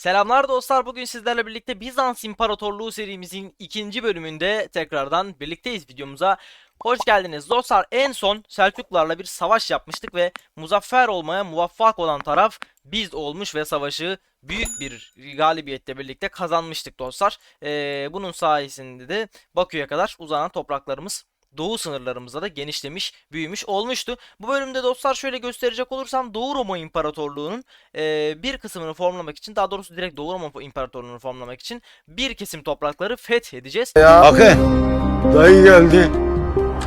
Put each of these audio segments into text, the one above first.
Selamlar dostlar. Bugün sizlerle birlikte Bizans İmparatorluğu serimizin ikinci bölümünde tekrardan birlikteyiz videomuza. Hoş geldiniz dostlar. En son Selçuklularla bir savaş yapmıştık ve muzaffer olmaya muvaffak olan taraf biz olmuş ve savaşı büyük bir galibiyetle birlikte kazanmıştık dostlar. Ee, bunun sayesinde de Bakü'ye kadar uzanan topraklarımız Doğu sınırlarımızda da genişlemiş, büyümüş olmuştu. Bu bölümde dostlar şöyle gösterecek olursam Doğu Roma İmparatorluğu'nun e, bir kısmını formlamak için daha doğrusu direkt Doğu Roma İmparatorluğu'nu formlamak için bir kesim toprakları fethedeceğiz. Akın. Dayı geldi.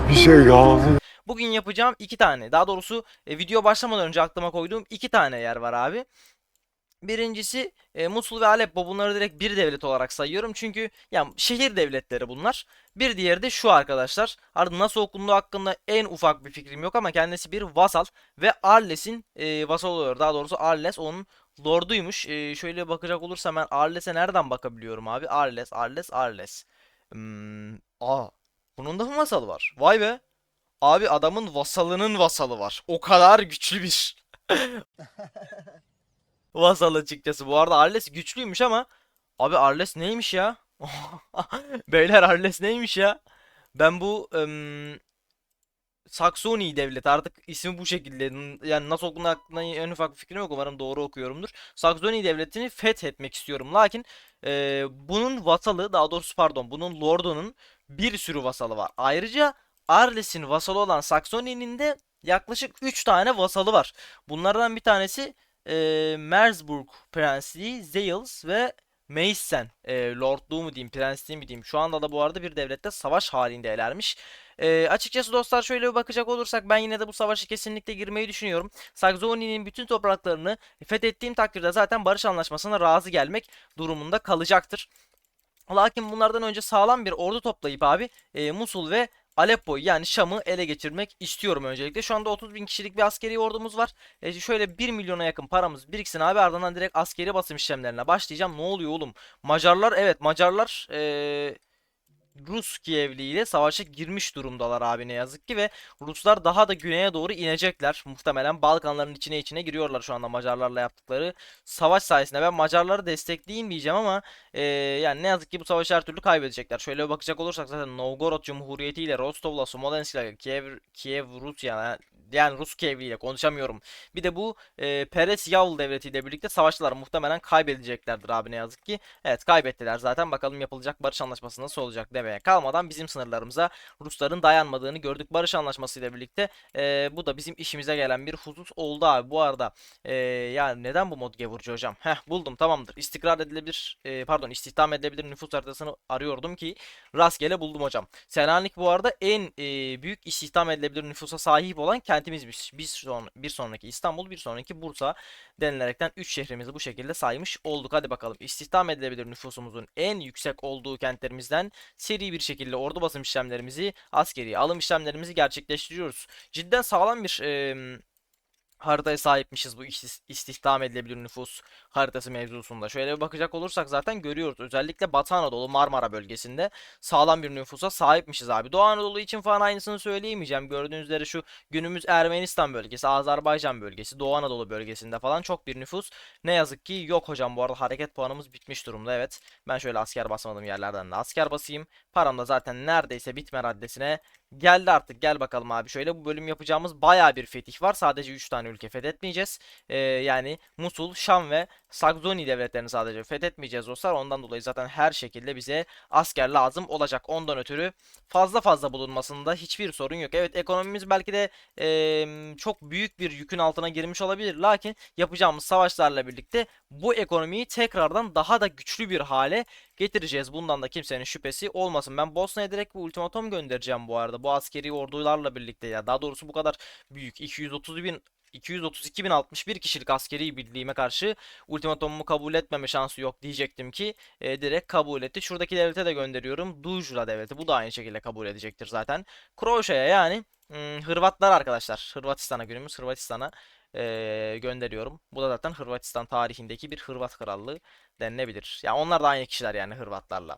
Bir şey kaldı. Bugün yapacağım iki tane daha doğrusu e, video başlamadan önce aklıma koyduğum iki tane yer var abi. Birincisi e, Musul ve Aleppo bunları direkt bir devlet olarak sayıyorum çünkü ya şehir devletleri bunlar. Bir diğeri de şu arkadaşlar. Artık nasıl okunduğu hakkında en ufak bir fikrim yok ama kendisi bir vasal ve Arles'in e, vasal oluyor. Daha doğrusu Arles onun lorduymuş. E, şöyle bakacak olursam ben Arles'e nereden bakabiliyorum abi? Arles, Arles, Arles. Hmm, aa, bunun da mı vasalı var? Vay be. Abi adamın vasalının vasalı var. O kadar güçlü bir vasal açıkçası. Bu arada Arles güçlüymüş ama abi Arles neymiş ya? Beyler Arles neymiş ya? Ben bu ım, Saksoni devleti artık ismi bu şekilde yani nasıl okunduğu hakkında en ufak bir fikrim yok umarım doğru okuyorumdur. Saksoni devletini fethetmek istiyorum lakin e, bunun vasalı daha doğrusu pardon bunun lordunun bir sürü vasalı var. Ayrıca Arles'in vasalı olan Saksoni'nin de yaklaşık 3 tane vasalı var. Bunlardan bir tanesi e, Mersburg Prensliği, Zales ve Meissen e, lordluğu mu diyeyim, prensliği mi diyeyim. Şu anda da bu arada bir devlette savaş halinde ilermiş. E, açıkçası dostlar şöyle bir bakacak olursak ben yine de bu savaşı kesinlikle girmeyi düşünüyorum. Saksoni'nin bütün topraklarını fethettiğim takdirde zaten barış anlaşmasına razı gelmek durumunda kalacaktır. Lakin bunlardan önce sağlam bir ordu toplayıp abi e, Musul ve Aleppo'yu yani Şam'ı ele geçirmek istiyorum öncelikle. Şu anda 30 bin kişilik bir askeri ordumuz var. E, şöyle 1 milyona yakın paramız biriksin abi ardından direkt askeri basım işlemlerine başlayacağım. Ne oluyor oğlum? Macarlar evet Macarlar e, Rus Kievli ile savaşa girmiş durumdalar abi ne yazık ki ve Ruslar daha da güneye doğru inecekler. Muhtemelen Balkanların içine içine giriyorlar şu anda Macarlarla yaptıkları savaş sayesinde. Ben Macarları destekleyeyim diyeceğim ama e, yani ne yazık ki bu savaşı her türlü kaybedecekler. Şöyle bakacak olursak zaten Novgorod Cumhuriyeti ile Rostov'la Smolensk ile Kiev, Kiev Rusya yani Rus Kievli ile konuşamıyorum. Bir de bu e, Peres Yavul devleti ile birlikte savaşlar muhtemelen kaybedeceklerdir abi ne yazık ki. Evet kaybettiler zaten. Bakalım yapılacak barış anlaşması nasıl olacak demeye kalmadan bizim sınırlarımıza Rusların dayanmadığını gördük. Barış anlaşması ile birlikte e, bu da bizim işimize gelen bir husus oldu abi. Bu arada e, yani neden bu mod gevurcu hocam? Heh buldum tamamdır. İstikrar edilebilir e, pardon istihdam edilebilir nüfus haritasını arıyordum ki rastgele buldum hocam. Selanik bu arada en e, büyük istihdam edilebilir nüfusa sahip olan kentimizmiş. Bir, son, bir sonraki İstanbul, bir sonraki Bursa denilerekten 3 şehrimizi bu şekilde saymış olduk. Hadi bakalım istihdam edilebilir nüfusumuzun en yüksek olduğu kentlerimizden seri bir şekilde ordu basım işlemlerimizi, askeri alım işlemlerimizi gerçekleştiriyoruz. Cidden sağlam bir e, haritaya sahipmişiz bu istihdam edilebilir nüfus haritası mevzusunda. Şöyle bir bakacak olursak zaten görüyoruz. Özellikle Batı Anadolu, Marmara bölgesinde sağlam bir nüfusa sahipmişiz abi. Doğu Anadolu için falan aynısını söyleyemeyeceğim. Gördüğünüz üzere şu günümüz Ermenistan bölgesi, Azerbaycan bölgesi, Doğu Anadolu bölgesinde falan çok bir nüfus ne yazık ki yok hocam. Bu arada hareket puanımız bitmiş durumda evet. Ben şöyle asker basmadığım yerlerden de asker basayım. Param da zaten neredeyse bitme raddesine geldi artık. Gel bakalım abi. Şöyle bu bölüm yapacağımız baya bir fetih var. Sadece 3 tane ülke fethetmeyeceğiz. Ee, yani Musul, Şam ve Saksoni devletlerini sadece fethetmeyeceğiz dostlar. Ondan dolayı zaten her şekilde bize asker lazım olacak. Ondan ötürü fazla fazla bulunmasında hiçbir sorun yok. Evet ekonomimiz belki de e, çok büyük bir yükün altına girmiş olabilir. Lakin yapacağımız savaşlarla birlikte bu ekonomiyi tekrardan daha da güçlü bir hale getireceğiz. Bundan da kimsenin şüphesi olmasın. Ben Bosna'ya direkt bir ultimatom göndereceğim bu arada. Bu askeri ordularla birlikte ya daha doğrusu bu kadar büyük 230 bin 232.061 kişilik askeri birliğime karşı ultimatomumu kabul etmeme şansı yok diyecektim ki e, direkt kabul etti. Şuradaki devlete de gönderiyorum. Dujla devleti. Bu da aynı şekilde kabul edecektir zaten. Kroşa'ya yani hmm, Hırvatlar arkadaşlar. Hırvatistan'a günümüz Hırvatistan'a e, gönderiyorum. Bu da zaten Hırvatistan tarihindeki bir Hırvat krallığı denilebilir. Ya yani onlar da aynı kişiler yani Hırvatlarla.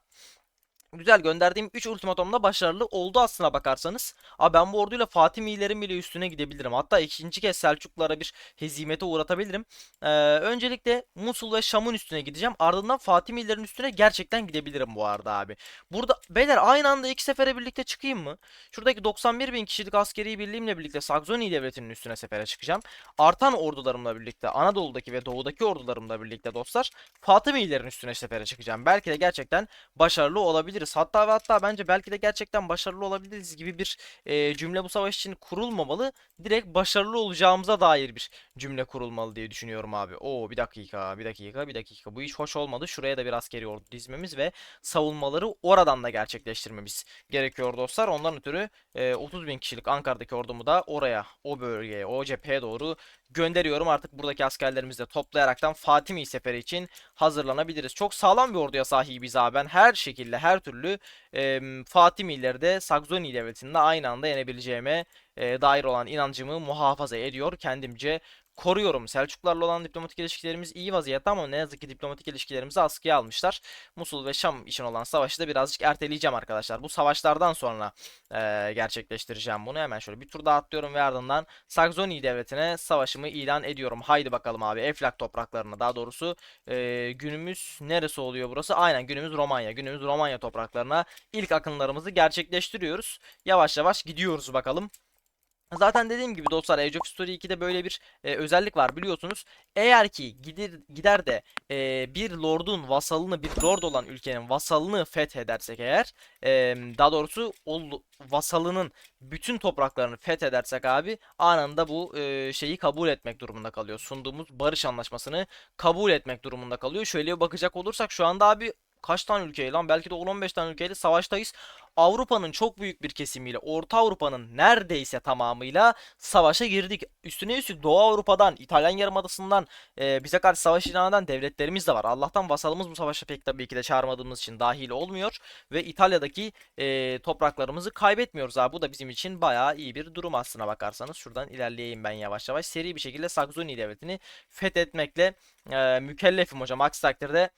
Güzel gönderdiğim 3 ultimatomda başarılı oldu aslına bakarsanız. Abi ben bu orduyla Fatimilerin bile üstüne gidebilirim. Hatta ikinci kez Selçuklulara bir hezimete uğratabilirim. Ee, öncelikle Musul ve Şam'ın üstüne gideceğim. Ardından Fatimilerin üstüne gerçekten gidebilirim bu arada abi. Burada beyler aynı anda iki sefere birlikte çıkayım mı? Şuradaki 91 bin kişilik askeri birliğimle birlikte Saxony devletinin üstüne sefere çıkacağım. Artan ordularımla birlikte Anadolu'daki ve doğudaki ordularımla birlikte dostlar Fatimilerin üstüne sefere çıkacağım. Belki de gerçekten başarılı olabiliriz. Hatta ve hatta bence belki de gerçekten başarılı olabiliriz gibi bir e, cümle bu savaş için kurulmamalı. Direkt başarılı olacağımıza dair bir cümle kurulmalı diye düşünüyorum abi. Oo bir dakika, bir dakika, bir dakika. Bu iş hoş olmadı. Şuraya da bir askeri ordu dizmemiz ve savunmaları oradan da gerçekleştirmemiz gerekiyor dostlar. Ondan ötürü e, 30 bin kişilik Ankara'daki ordumu da oraya, o bölgeye, o cepheye doğru gönderiyorum. Artık buradaki askerlerimizi de toplayaraktan Fatimi seferi için hazırlanabiliriz. Çok sağlam bir orduya sahibiz abi. Ben her şekilde, her türlü e, Fatimileri de Saxony devletinde aynı anda yenebileceğime e, dair olan inancımı muhafaza ediyor. Kendimce koruyorum. Selçuklarla olan diplomatik ilişkilerimiz iyi vaziyette ama ne yazık ki diplomatik ilişkilerimizi askıya almışlar. Musul ve Şam için olan savaşı da birazcık erteleyeceğim arkadaşlar. Bu savaşlardan sonra e, gerçekleştireceğim bunu. Hemen şöyle bir tur daha atlıyorum ve ardından Saxony devletine savaşımı ilan ediyorum. Haydi bakalım abi. Eflak topraklarına daha doğrusu e, günümüz neresi oluyor burası? Aynen günümüz Romanya. Günümüz Romanya topraklarına ilk akınlarımızı gerçekleştiriyoruz. Yavaş yavaş gidiyoruz bakalım. Zaten dediğim gibi dostlar Age of Story 2'de böyle bir e, özellik var biliyorsunuz. Eğer ki gider, gider de e, bir lordun vasalını bir lord olan ülkenin vasalını fethedersek eğer e, daha doğrusu o vasalının bütün topraklarını fethedersek abi anında bu e, şeyi kabul etmek durumunda kalıyor. Sunduğumuz barış anlaşmasını kabul etmek durumunda kalıyor. Şöyle bakacak olursak şu anda abi kaç tane ülkeyle lan belki de 10-15 tane ülkeyle savaştayız. Avrupa'nın çok büyük bir kesimiyle, Orta Avrupa'nın neredeyse tamamıyla savaşa girdik. Üstüne üstlük Doğu Avrupa'dan, İtalyan Yarımadası'ndan e, bize karşı savaş ilan eden devletlerimiz de var. Allah'tan vasalımız bu savaşa pek tabii ki de çağırmadığımız için dahil olmuyor. Ve İtalya'daki e, topraklarımızı kaybetmiyoruz abi. Bu da bizim için bayağı iyi bir durum aslına bakarsanız. Şuradan ilerleyeyim ben yavaş yavaş. Seri bir şekilde Saxony devletini fethetmekle e, mükellefim hocam. Aksi takdirde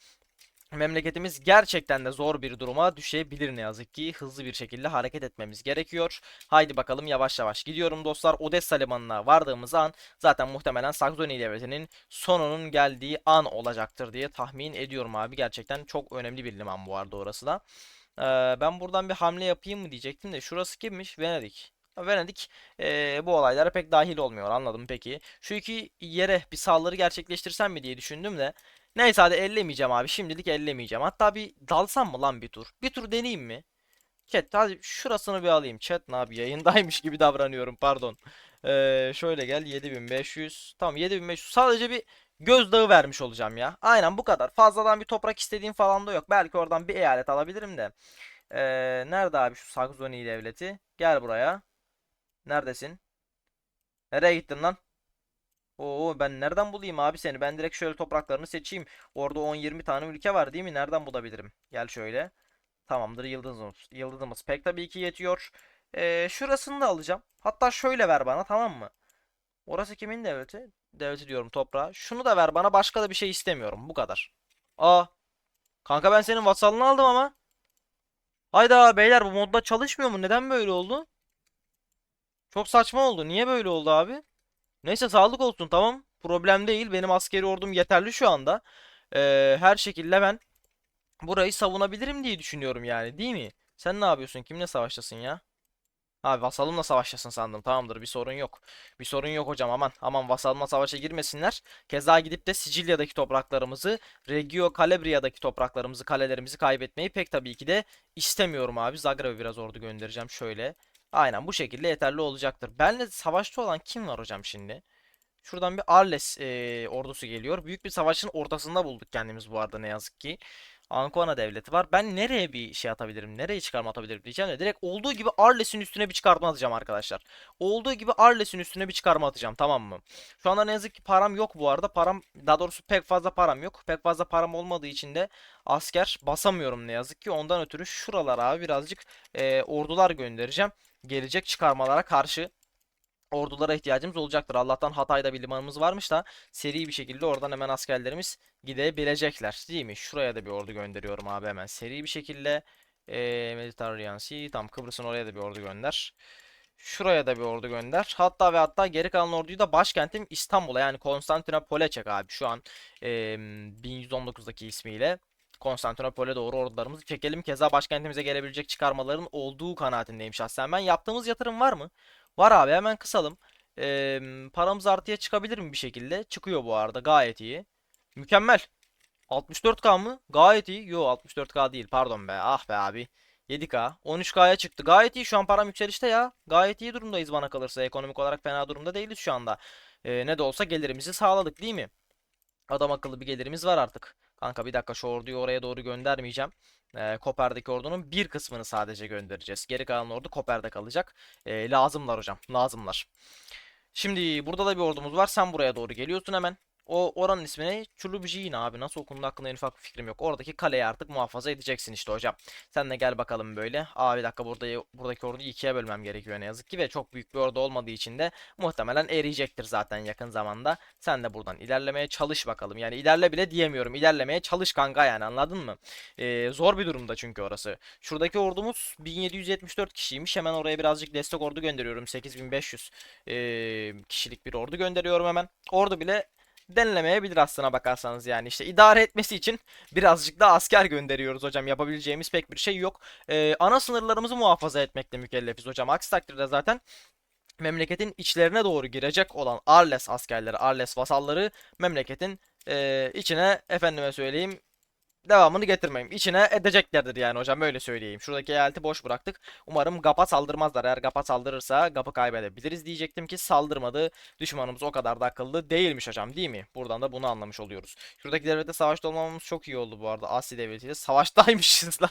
Memleketimiz gerçekten de zor bir duruma düşebilir ne yazık ki. Hızlı bir şekilde hareket etmemiz gerekiyor. Haydi bakalım yavaş yavaş gidiyorum dostlar. Odessa limanına vardığımız an zaten muhtemelen Saxony devletinin sonunun geldiği an olacaktır diye tahmin ediyorum abi. Gerçekten çok önemli bir liman bu arada orası da. Ee, ben buradan bir hamle yapayım mı diyecektim de şurası kimmiş? Venedik. Venedik ee, bu olaylara pek dahil olmuyor anladım peki. Şu iki yere bir saldırı gerçekleştirsem mi diye düşündüm de. Neyse hadi ellemeyeceğim abi. Şimdilik ellemeyeceğim. Hatta bir dalsam mı lan bir tur? Bir tur deneyeyim mi? Chat hadi şurasını bir alayım. Chat ne abi yayındaymış gibi davranıyorum pardon. Ee, şöyle gel 7500. Tamam 7500 sadece bir gözdağı vermiş olacağım ya. Aynen bu kadar. Fazladan bir toprak istediğim falan da yok. Belki oradan bir eyalet alabilirim de. Ee, nerede abi şu Saxony devleti? Gel buraya. Neredesin? Nereye gittin lan? Oo ben nereden bulayım abi seni? Ben direkt şöyle topraklarını seçeyim. Orada 10-20 tane ülke var değil mi? Nereden bulabilirim? Gel şöyle. Tamamdır yıldızımız. Yıldızımız pek tabii ki yetiyor. Ee, şurasını da alacağım. Hatta şöyle ver bana tamam mı? Orası kimin devleti? Devleti diyorum toprağa. Şunu da ver bana başka da bir şey istemiyorum. Bu kadar. Aa. Kanka ben senin vasalını aldım ama. Hayda beyler bu modda çalışmıyor mu? Neden böyle oldu? Çok saçma oldu. Niye böyle oldu abi? Neyse sağlık olsun tamam. Problem değil. Benim askeri ordum yeterli şu anda. Ee, her şekilde ben burayı savunabilirim diye düşünüyorum yani değil mi? Sen ne yapıyorsun? Kimle savaştasın ya? Abi vasalımla savaştasın sandım. Tamamdır bir sorun yok. Bir sorun yok hocam aman. Aman vasalımla savaşa girmesinler. Keza gidip de Sicilya'daki topraklarımızı, Reggio Calabria'daki topraklarımızı, kalelerimizi kaybetmeyi pek tabii ki de istemiyorum abi. Zagreb'e biraz ordu göndereceğim şöyle. Aynen bu şekilde yeterli olacaktır. Benle savaşta olan kim var hocam şimdi? Şuradan bir Arles eee, ordusu geliyor. Büyük bir savaşın ortasında bulduk kendimiz bu arada ne yazık ki. Ancona devleti var. Ben nereye bir şey atabilirim? Nereye çıkarma atabilirim diyeceğim de direkt olduğu gibi Arles'in üstüne bir çıkarma atacağım arkadaşlar. Olduğu gibi Arles'in üstüne bir çıkarma atacağım tamam mı? Şu anda ne yazık ki param yok bu arada. Param daha doğrusu pek fazla param yok. Pek fazla param olmadığı için de asker basamıyorum ne yazık ki. Ondan ötürü şuralara birazcık eee, ordular göndereceğim. Gelecek çıkarmalara karşı ordulara ihtiyacımız olacaktır. Allah'tan Hatay'da bir limanımız varmış da seri bir şekilde oradan hemen askerlerimiz gidebilecekler değil mi? Şuraya da bir ordu gönderiyorum abi hemen seri bir şekilde. Ee, Mediterranean Sea. Tamam Kıbrıs'ın oraya da bir ordu gönder. Şuraya da bir ordu gönder. Hatta ve hatta geri kalan orduyu da başkentim İstanbul'a yani Konstantinopol'e çek abi. Şu an eee 1119'daki ismiyle. Konstantinopol'e doğru ordularımızı çekelim. Keza başkentimize gelebilecek çıkarmaların olduğu kanaatindeyim şahsen ben. Yaptığımız yatırım var mı? Var abi hemen kısalım. Eee, paramız artıya çıkabilir mi bir şekilde? Çıkıyor bu arada gayet iyi. Mükemmel. 64k mı? Gayet iyi. Yo 64k değil pardon be. Ah be abi. 7k. 13k'ya çıktı. Gayet iyi. Şu an param yükselişte ya. Gayet iyi durumdayız bana kalırsa. Ekonomik olarak fena durumda değiliz şu anda. Ee, ne de olsa gelirimizi sağladık değil mi? Adam akıllı bir gelirimiz var artık. Kanka bir dakika şu orduyu oraya doğru göndermeyeceğim. Ee, Koper'deki ordunun bir kısmını sadece göndereceğiz. Geri kalan ordu Koper'de kalacak. Ee, lazımlar hocam. Lazımlar. Şimdi burada da bir ordumuz var. Sen buraya doğru geliyorsun hemen. O oranın ismi ne? Çulubjin abi. Nasıl okunduğu hakkında en ufak bir fikrim yok. Oradaki kaleyi artık muhafaza edeceksin işte hocam. Sen de gel bakalım böyle. Aa bir dakika burada buradaki orduyu ikiye bölmem gerekiyor ne yazık ki ve çok büyük bir ordu olmadığı için de muhtemelen eriyecektir zaten yakın zamanda. Sen de buradan ilerlemeye çalış bakalım. Yani ilerle bile diyemiyorum. İlerlemeye çalış kanka yani anladın mı? Ee, zor bir durumda çünkü orası. Şuradaki ordumuz 1774 kişiymiş. Hemen oraya birazcık destek ordu gönderiyorum. 8500 ee, kişilik bir ordu gönderiyorum hemen. Ordu bile denilemeyebilir aslına bakarsanız yani. İşte idare etmesi için birazcık da asker gönderiyoruz hocam. Yapabileceğimiz pek bir şey yok. Ee, ana sınırlarımızı muhafaza etmekle mükellefiz hocam. Aksi takdirde zaten memleketin içlerine doğru girecek olan Arles askerleri, Arles vasalları memleketin e, içine efendime söyleyeyim devamını getirmeyeyim. İçine edeceklerdir yani hocam öyle söyleyeyim. Şuradaki eyaleti boş bıraktık. Umarım GAP'a saldırmazlar. Eğer GAP'a saldırırsa GAP'ı kaybedebiliriz diyecektim ki saldırmadı. Düşmanımız o kadar da akıllı değilmiş hocam değil mi? Buradan da bunu anlamış oluyoruz. Şuradaki devlette savaşta olmamamız çok iyi oldu bu arada. Asya devletiyle savaştaymışız lan.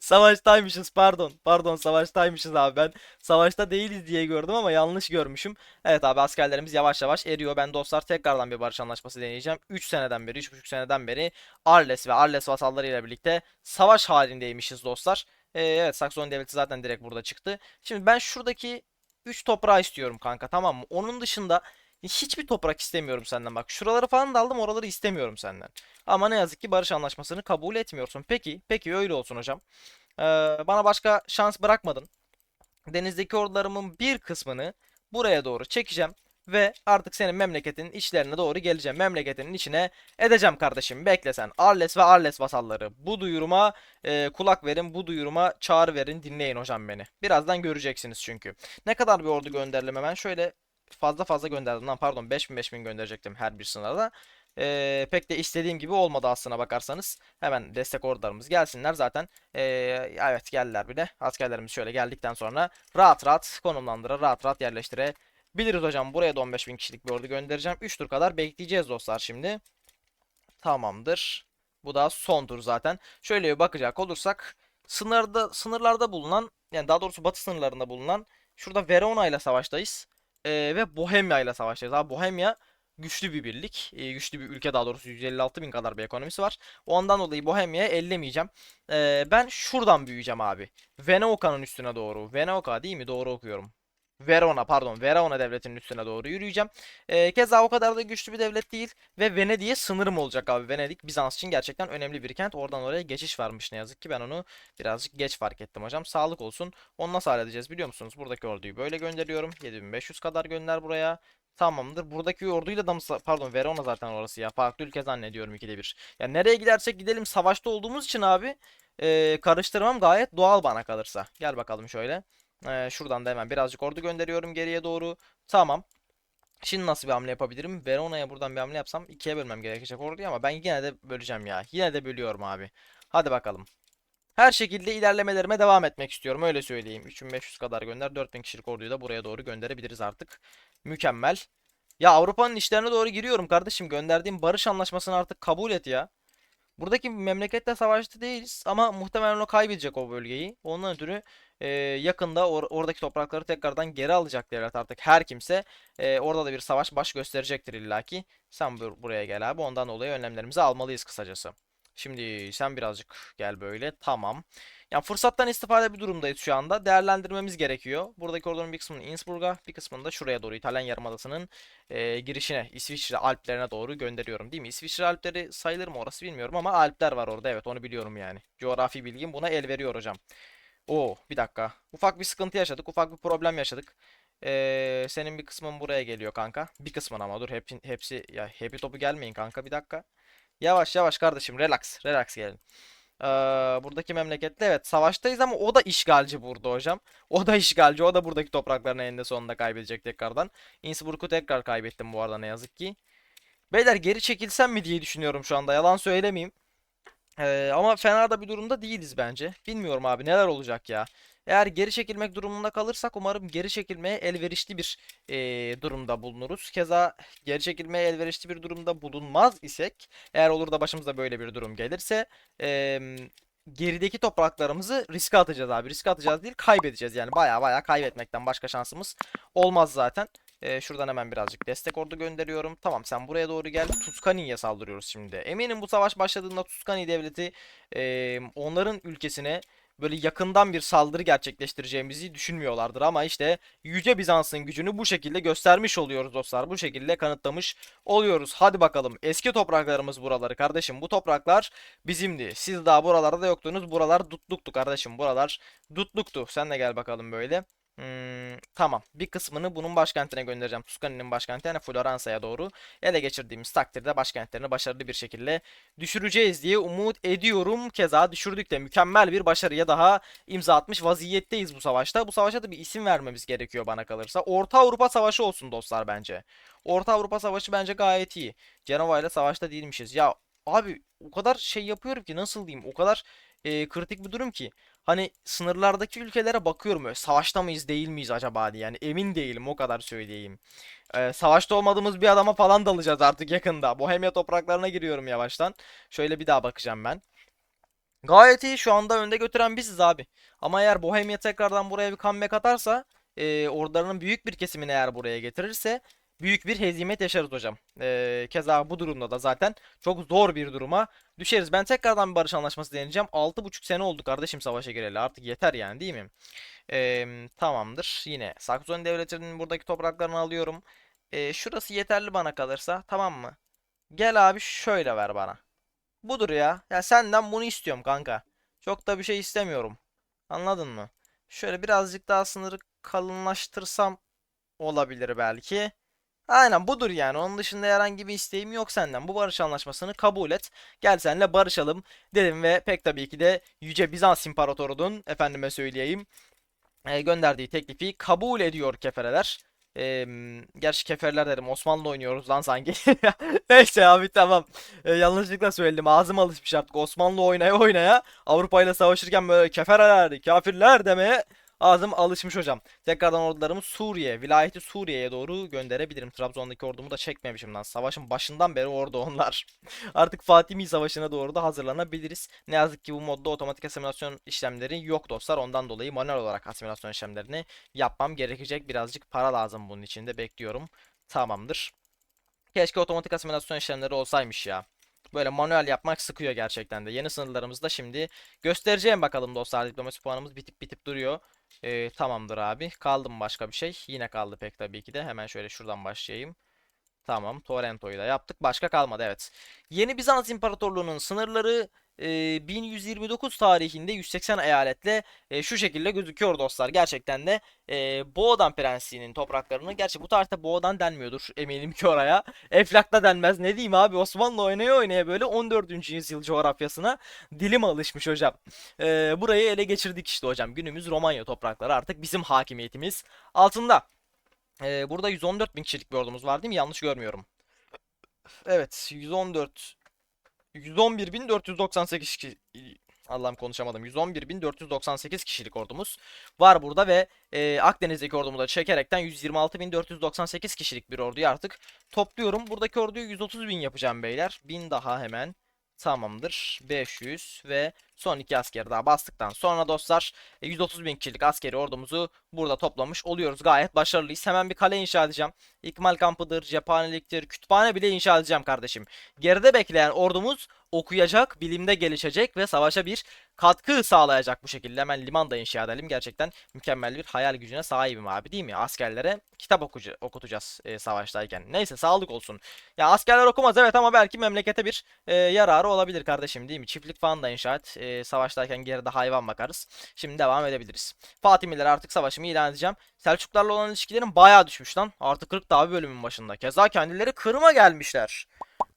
Savaştaymışız pardon. Pardon savaştaymışız abi ben. Savaşta değiliz diye gördüm ama yanlış görmüşüm. Evet abi askerlerimiz yavaş yavaş eriyor. Ben dostlar tekrardan bir barış anlaşması deneyeceğim. 3 seneden beri 3,5 seneden beri Arles ve Arles vasalları ile birlikte savaş halindeymişiz dostlar. Ee, evet Sakson devleti zaten direkt burada çıktı. Şimdi ben şuradaki 3 toprağı istiyorum kanka tamam mı? Onun dışında hiçbir toprak istemiyorum senden bak. Şuraları falan da aldım oraları istemiyorum senden. Ama ne yazık ki barış anlaşmasını kabul etmiyorsun. Peki, peki öyle olsun hocam. Ee, bana başka şans bırakmadın. Denizdeki ordularımın bir kısmını buraya doğru çekeceğim. Ve artık senin memleketin içlerine doğru geleceğim. Memleketinin içine edeceğim kardeşim. Bekle sen. Arles ve Arles vasalları. Bu duyuruma e, kulak verin. Bu duyuruma çağrı verin. Dinleyin hocam beni. Birazdan göreceksiniz çünkü. Ne kadar bir ordu gönderelim hemen. Şöyle fazla fazla gönderdim lan pardon 5000 5000 gönderecektim her bir sınırda. Ee, pek de istediğim gibi olmadı aslına bakarsanız. Hemen destek ordularımız gelsinler zaten. Ee, evet geldiler bile. Askerlerimiz şöyle geldikten sonra rahat rahat konumlandıra rahat rahat yerleştirebiliriz hocam. Buraya da 15.000 kişilik bir ordu göndereceğim. 3 tur kadar bekleyeceğiz dostlar şimdi. Tamamdır. Bu da son tur zaten. Şöyle bir bakacak olursak sınırda sınırlarda bulunan yani daha doğrusu batı sınırlarında bulunan şurada Verona ile savaştayız. Ee, ve Bohemia ile savaşacağız. Abi Bohemia güçlü bir birlik. Ee, güçlü bir ülke daha doğrusu 156 bin kadar bir ekonomisi var. O andan dolayı Bohemia'ya ellemeyeceğim. Ee, ben şuradan büyüyeceğim abi. Venauka'nın üstüne doğru. Venauka değil mi? Doğru okuyorum. Verona pardon Verona devletinin üstüne doğru yürüyeceğim. Ee, keza o kadar da güçlü bir devlet değil ve Venedik'e sınırım olacak abi. Venedik Bizans için gerçekten önemli bir kent. Oradan oraya geçiş varmış ne yazık ki ben onu birazcık geç fark ettim hocam. Sağlık olsun. Onu nasıl halledeceğiz biliyor musunuz? Buradaki orduyu böyle gönderiyorum. 7500 kadar gönder buraya. Tamamdır. Buradaki orduyla da mı sa- pardon Verona zaten orası ya. Farklı ülke zannediyorum ikide bir. Yani nereye gidersek gidelim savaşta olduğumuz için abi e, karıştırmam gayet doğal bana kalırsa. Gel bakalım şöyle. Ee, şuradan da hemen birazcık ordu gönderiyorum geriye doğru. Tamam. Şimdi nasıl bir hamle yapabilirim? Verona'ya buradan bir hamle yapsam ikiye bölmem gerekecek orduyu ama ben yine de böleceğim ya. Yine de bölüyorum abi. Hadi bakalım. Her şekilde ilerlemelerime devam etmek istiyorum öyle söyleyeyim. 3500 kadar gönder. 4000 kişilik orduyu da buraya doğru gönderebiliriz artık. Mükemmel. Ya Avrupa'nın işlerine doğru giriyorum kardeşim. Gönderdiğim barış anlaşmasını artık kabul et ya. Buradaki memlekette savaşta değiliz ama muhtemelen o kaybedecek o bölgeyi. Ondan ötürü e, yakında or- oradaki toprakları tekrardan geri alacak devlet artık her kimse. e, orada da bir savaş baş gösterecektir illaki. Sen bur- buraya gel abi. Ondan dolayı önlemlerimizi almalıyız kısacası. Şimdi sen birazcık gel böyle. Tamam. Yani fırsattan istifade bir durumdayız şu anda. Değerlendirmemiz gerekiyor. Buradaki ordunun bir kısmını Innsbruck'a, bir kısmını da şuraya doğru İtalyan Yarımadası'nın e, girişine, İsviçre Alplerine doğru gönderiyorum değil mi? İsviçre Alpleri sayılır mı orası bilmiyorum ama Alpler var orada. Evet onu biliyorum yani. Coğrafi bilgim buna el veriyor hocam. Oo bir dakika. Ufak bir sıkıntı yaşadık. Ufak bir problem yaşadık. Ee, senin bir kısmın buraya geliyor kanka. Bir kısmın ama dur hepsi, hepsi ya hepi topu gelmeyin kanka bir dakika. Yavaş yavaş kardeşim relax relax gelin. Ee, buradaki memlekette evet savaştayız ama o da işgalci burada hocam. O da işgalci. O da buradaki topraklarını eninde sonunda kaybedecek tekrardan. Innsbruck'u tekrar kaybettim bu arada ne yazık ki. Beyler geri çekilsem mi diye düşünüyorum şu anda. Yalan söylemeyeyim. Ee, ama fena da bir durumda değiliz bence. Bilmiyorum abi neler olacak ya. Eğer geri çekilmek durumunda kalırsak umarım geri çekilmeye elverişli bir eee, durumda bulunuruz. Keza geri çekilmeye elverişli bir durumda bulunmaz isek, eğer olur da başımıza böyle bir durum gelirse, em, gerideki topraklarımızı riske atacağız abi. Riske atacağız değil, kaybedeceğiz yani. Baya baya kaybetmekten başka şansımız olmaz zaten. Eee, şuradan hemen birazcık destek ordu gönderiyorum. Tamam sen buraya doğru gel. Tuskani'ye saldırıyoruz şimdi. Eminim bu savaş başladığında Tuskani devleti em, onların ülkesine böyle yakından bir saldırı gerçekleştireceğimizi düşünmüyorlardır ama işte Yüce Bizans'ın gücünü bu şekilde göstermiş oluyoruz dostlar. Bu şekilde kanıtlamış oluyoruz. Hadi bakalım. Eski topraklarımız buraları kardeşim. Bu topraklar bizimdi. Siz daha buralarda yoktunuz. Buralar dutluktu kardeşim. Buralar dutluktu. Sen de gel bakalım böyle. Hmm, tamam. Bir kısmını bunun başkentine göndereceğim. Tuscany'nin başkenti yani Floransa'ya doğru. Ele geçirdiğimiz takdirde başkentlerini başarılı bir şekilde düşüreceğiz diye umut ediyorum. Keza düşürdük de mükemmel bir başarıya daha imza atmış vaziyetteyiz bu savaşta. Bu savaşa da bir isim vermemiz gerekiyor bana kalırsa. Orta Avrupa Savaşı olsun dostlar bence. Orta Avrupa Savaşı bence gayet iyi. Cenova ile savaşta değilmişiz. Ya abi o kadar şey yapıyorum ki nasıl diyeyim o kadar e, kritik bir durum ki. Hani sınırlardaki ülkelere bakıyorum öyle savaşta mıyız değil miyiz acaba diye. Yani emin değilim o kadar söyleyeyim. Ee, savaşta olmadığımız bir adama falan dalacağız artık yakında. Bohemia topraklarına giriyorum yavaştan. Şöyle bir daha bakacağım ben. Gayet iyi şu anda önde götüren biziz abi. Ama eğer Bohemia tekrardan buraya bir comeback atarsa e, ordularının büyük bir kesimini eğer buraya getirirse büyük bir hezimet yaşarız hocam. E, keza bu durumda da zaten çok zor bir duruma düşeriz. Ben tekrardan bir barış anlaşması deneyeceğim. 6,5 sene oldu kardeşim savaşa gireli. Artık yeter yani değil mi? E, tamamdır. Yine Saksoni devletinin buradaki topraklarını alıyorum. E, şurası yeterli bana kalırsa tamam mı? Gel abi şöyle ver bana. Budur ya. Ya senden bunu istiyorum kanka. Çok da bir şey istemiyorum. Anladın mı? Şöyle birazcık daha sınırı kalınlaştırsam olabilir belki. Aynen budur yani. Onun dışında herhangi bir isteğim yok senden. Bu barış anlaşmasını kabul et. Gel seninle barışalım dedim ve pek tabii ki de Yüce Bizans İmparatoru'nun efendime söyleyeyim e, gönderdiği teklifi kabul ediyor kefereler. E, gerçi keferler dedim Osmanlı oynuyoruz lan sanki. Neyse abi tamam. E, yanlışlıkla söyledim. Ağzım alışmış artık Osmanlı oynaya oynaya Avrupa ile savaşırken böyle keferler, kafirler demeye ağzım alışmış hocam. Tekrardan ordularımı Suriye, vilayeti Suriye'ye doğru gönderebilirim. Trabzon'daki ordumu da çekmemişim lan. Savaşın başından beri orada onlar. Artık Fatimi Savaşı'na doğru da hazırlanabiliriz. Ne yazık ki bu modda otomatik asimilasyon işlemleri yok dostlar. Ondan dolayı manuel olarak asimilasyon işlemlerini yapmam gerekecek. Birazcık para lazım bunun için de bekliyorum. Tamamdır. Keşke otomatik asimilasyon işlemleri olsaymış ya. Böyle manuel yapmak sıkıyor gerçekten de. Yeni sınırlarımızı da şimdi göstereceğim bakalım dostlar. Diplomasi puanımız bitip bitip duruyor. Ee, tamamdır abi. Kaldı mı başka bir şey? Yine kaldı pek tabii ki de. Hemen şöyle şuradan başlayayım. Tamam. Torrento'yu da yaptık. Başka kalmadı evet. Yeni Bizans İmparatorluğu'nun sınırları e, 1129 tarihinde 180 eyaletle e, şu şekilde gözüküyor dostlar. Gerçekten de e, Boğdan Prensliği'nin topraklarını gerçi bu tarihte Boğdan denmiyordur eminim ki oraya. Eflak'ta denmez. Ne diyeyim abi Osmanlı oynaya oynaya böyle 14. yüzyıl coğrafyasına dilim alışmış hocam. E, burayı ele geçirdik işte hocam. Günümüz Romanya toprakları artık bizim hakimiyetimiz altında. E, burada 114 bin kişilik bir ordumuz var değil mi? Yanlış görmüyorum. Evet 114 111.498 kişi Allah'ım konuşamadım. 111.498 kişilik ordumuz var burada ve e, Akdeniz'deki ordumu da çekerekten 126.498 kişilik bir orduyu artık topluyorum. Buradaki orduyu 130.000 yapacağım beyler. 1000 daha hemen. Tamamdır. 500 ve son iki askeri daha bastıktan sonra dostlar e, 130 bin kişilik askeri ordumuzu burada toplamış oluyoruz. Gayet başarılıyız. Hemen bir kale inşa edeceğim. İkmal kampıdır, cephaneliktir, kütüphane bile inşa edeceğim kardeşim. Geride bekleyen ordumuz okuyacak, bilimde gelişecek ve savaşa bir katkı sağlayacak bu şekilde. Hemen liman da inşa edelim. Gerçekten mükemmel bir hayal gücüne sahibim abi değil mi? Askerlere kitap okucu, okutacağız e, savaştayken. Neyse sağlık olsun. Ya askerler okumaz evet ama belki memlekete bir e, yararı olabilir kardeşim değil mi? Çiftlik falan da inşa et. E, savaştayken geride hayvan bakarız. Şimdi devam edebiliriz. Fatimiler artık savaşımı ilan edeceğim. Selçuklarla olan ilişkilerim bayağı düşmüş lan. Artı 40 daha bir bölümün başında. Keza kendileri Kırım'a gelmişler.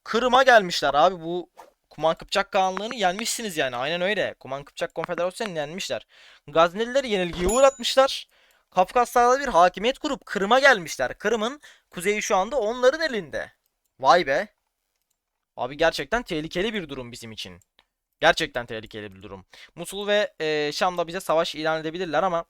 Kırım'a gelmişler abi bu Kuman Kıpçak Kağanlığı'nı yenmişsiniz yani. Aynen öyle. Kuman Kıpçak Konfederasyonu'nu yenmişler. Gaznelileri yenilgiye uğratmışlar. Kafkaslar'da bir hakimiyet kurup Kırım'a gelmişler. Kırım'ın kuzeyi şu anda onların elinde. Vay be. Abi gerçekten tehlikeli bir durum bizim için. Gerçekten tehlikeli bir durum. Musul ve e, Şam'da bize savaş ilan edebilirler ama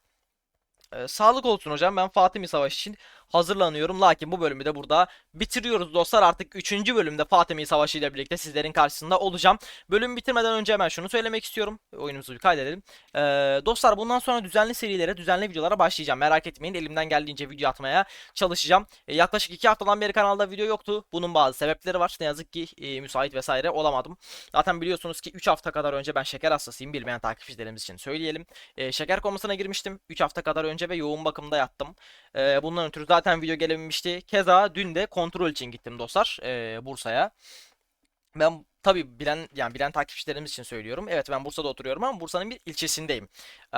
e, sağlık olsun hocam. Ben Fatimi Savaşı için hazırlanıyorum. Lakin bu bölümü de burada bitiriyoruz dostlar. Artık 3. bölümde Fatimi Savaşı ile birlikte sizlerin karşısında olacağım. Bölüm bitirmeden önce hemen şunu söylemek istiyorum. Oyunumuzu bir kaydedelim. Ee, dostlar bundan sonra düzenli serilere, düzenli videolara başlayacağım. Merak etmeyin elimden geldiğince video atmaya çalışacağım. Ee, yaklaşık 2 haftadan beri kanalda video yoktu. Bunun bazı sebepleri var. Ne yazık ki e, müsait vesaire olamadım. Zaten biliyorsunuz ki 3 hafta kadar önce ben şeker hastasıyım. Bilmeyen takipçilerimiz için söyleyelim. Ee, şeker komasına girmiştim 3 hafta kadar önce ve yoğun bakımda yattım. Ee, bundan ötürü zaten video gelememişti. Keza dün de kontrol için gittim dostlar ee, Bursa'ya. Ben tabii bilen yani bilen takipçilerimiz için söylüyorum. Evet ben Bursa'da oturuyorum ama Bursa'nın bir ilçesindeyim. Ee,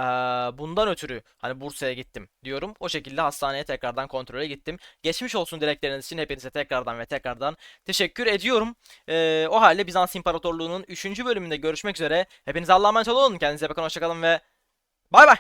bundan ötürü hani Bursa'ya gittim diyorum. O şekilde hastaneye tekrardan kontrole gittim. Geçmiş olsun dilekleriniz için hepinize tekrardan ve tekrardan teşekkür ediyorum. Ee, o halde Bizans İmparatorluğu'nun 3. bölümünde görüşmek üzere. Hepinize Allah'a emanet olun. Kendinize bakın hoşçakalın ve bay bay.